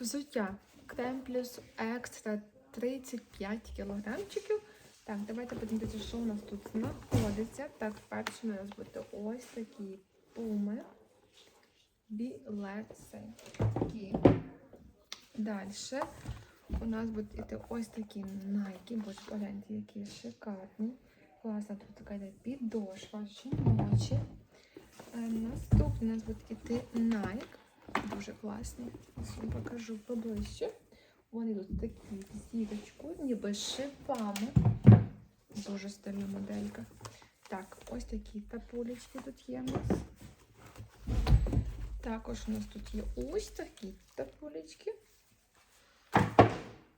Взуття. Крем плюс екстра 35 кілограмчиків. Так, давайте подивитися, що у нас тут знаходиться. Так, перше у нас буде ось такі пуми. Білесенькі. Далі у нас будуть іти ось такі найки. Боже, погляньте, які шикарні. Класна тут така йде підошва, жіночі. Е, Наступний у нас буде іти Nike. Дуже класні. Ось вам покажу поближче. Вони йдуть такі з ніби шипами. Дуже стильна моделька. Так, ось такі тапулечки тут є у нас. Також у нас тут є ось такі тапулечки.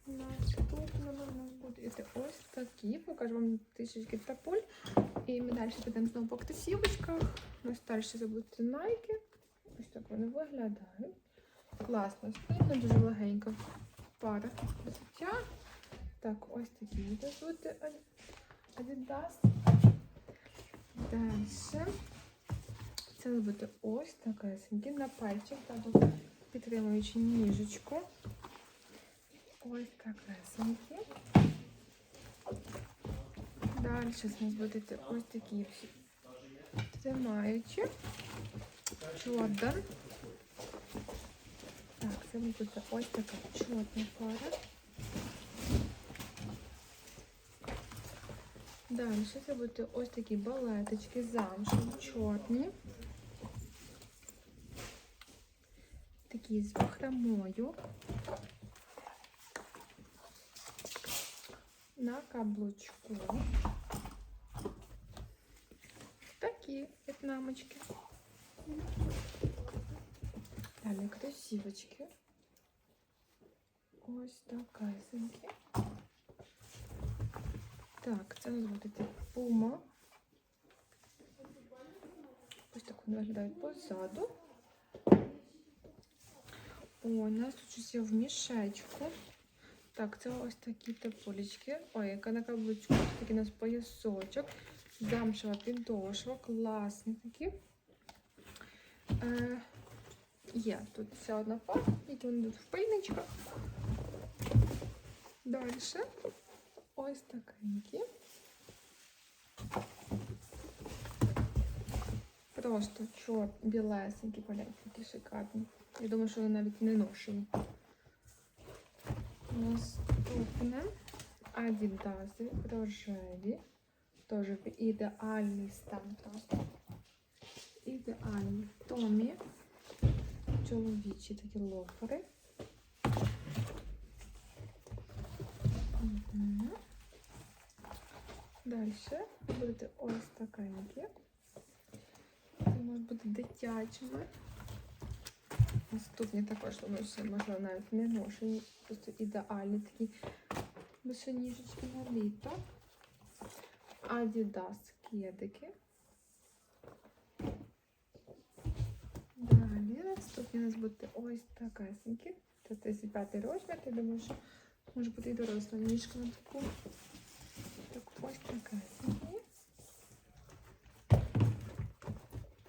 Наступними у нас будуть ось такі. Покажу вам трішечки тапуль. І ми далі підемо знову по кросівочках. Ось далі це найки. Так вони виглядають. Класно, стильно, дуже легенька пара взуття. Так, ось такі йдуть Adidas. Далі. Це буде ось така синьки на пальчик, тобто підтримуючи ніжечку. Ось така синьки. Далі у нас будуть ось такі тримаючі. Jordan. Так, це буде ось така чорна пара. Далі це буде ось такі балеточки замшеві, чорні. Такі з бахромою. На каблучку. Такі в'єтнамочки. Далі красивочки. Ось такесенькі. Так, це у нас буде пума. Ось так вони виглядають позаду. О, у нас тут щось в мішечку. Так, це ось такі тополічки. Ой, яка на каблучку. Ось такий у нас поясочок. Замшева підошва. Класні такі. Е, є тут ще одна пара, які вони тут в пильничках. Далі. Ось такенькі. Просто чор білесенькі, погляньте, які шикарні. Я думаю, що вони навіть не ношені. Наступне адідаси рожеві. Теж в ідеальний стан просто. Ідеальні томі. Чоловічі такі лофери. Мгм. Далі будете ось такенькі. Це може бути дитячими. Наступні також вони ще, можливо, навіть не ношені. Просто ідеальні такі босоніжечки на літо. Adidas кедики. Нас будуть ось такесенькі. Це 35 розмір, я думаю, що може бути і доросла ніжка на таку. Так, ось такесенькі.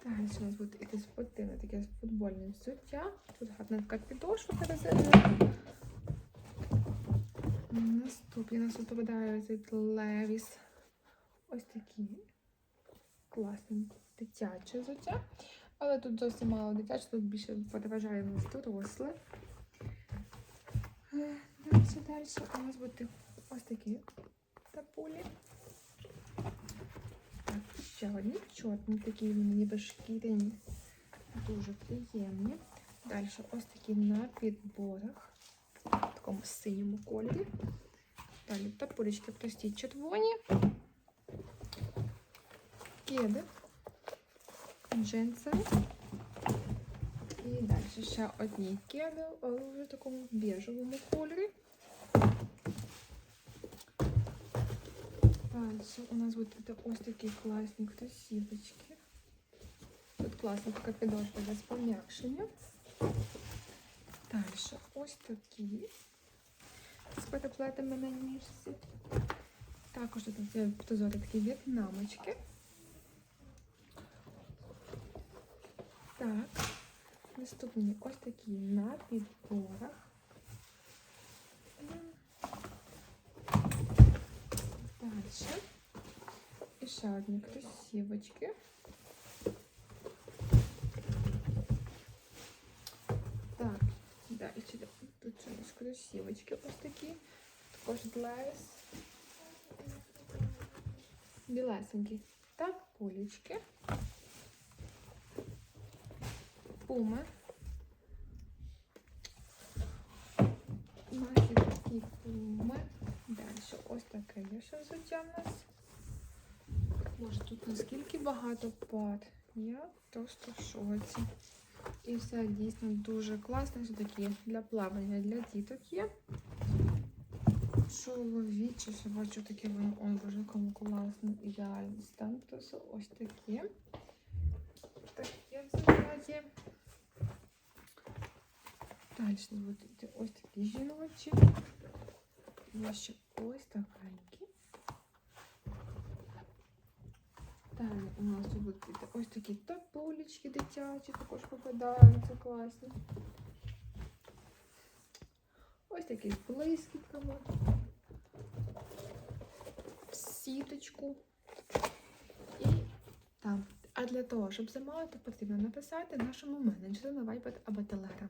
Далі у нас буде якесь спортивне таке футбольне взуття. Тут гарна така підошва перезерна. Наступні нас тут попадають від Levi's. Ось такі класні дитячі взуття. Але тут зовсім мало дитяче, тут більше переважає доросле. Далі, далі у нас будуть ось такі тапулі. Так, ще одні чорні, такі вони ніби шкіряні. Дуже приємні. Далі ось такі на підборах. В такому синьому кольорі. Далі тапулечки прості червоні. Кеди. Джинси. І далі ще одні кеди, але вже в такому біжевому кольорі. Далі у нас будуть ось такі класні кросівочки. Тут класна така підошва для пом'якшення. Далі ось такі з переплетами на ніжці. Також тут є прозорі такі в'єтнамочки. Так, наступні вот такие на підборах. Далі. І ще красивочки. Так, да, и сюди. тут у нас красивочки вот такие, тоже лес. Білесенькі. Так, полічки. Пуми. Наші такі пуми. Далі ось таке є ще взуття в нас. Боже, тут наскільки багато пад. Я просто в шоці. І все дійсно дуже класно. Все такі для плавання для діток є. Чоловіче, бачу таке воно. Ой, боже, якому класно, ідеальний стан. Просто ось такі. Таке взуття є. Далі будуть ось такі жіночі. Є ще ось такенькі. Далі у нас тут будуть ось такі тополічки дитячі, також попадаються класні. Ось такі з блискітками. Сіточку. І там. А для того, щоб замовити, потрібно написати нашому менеджеру на Viber або Telegram.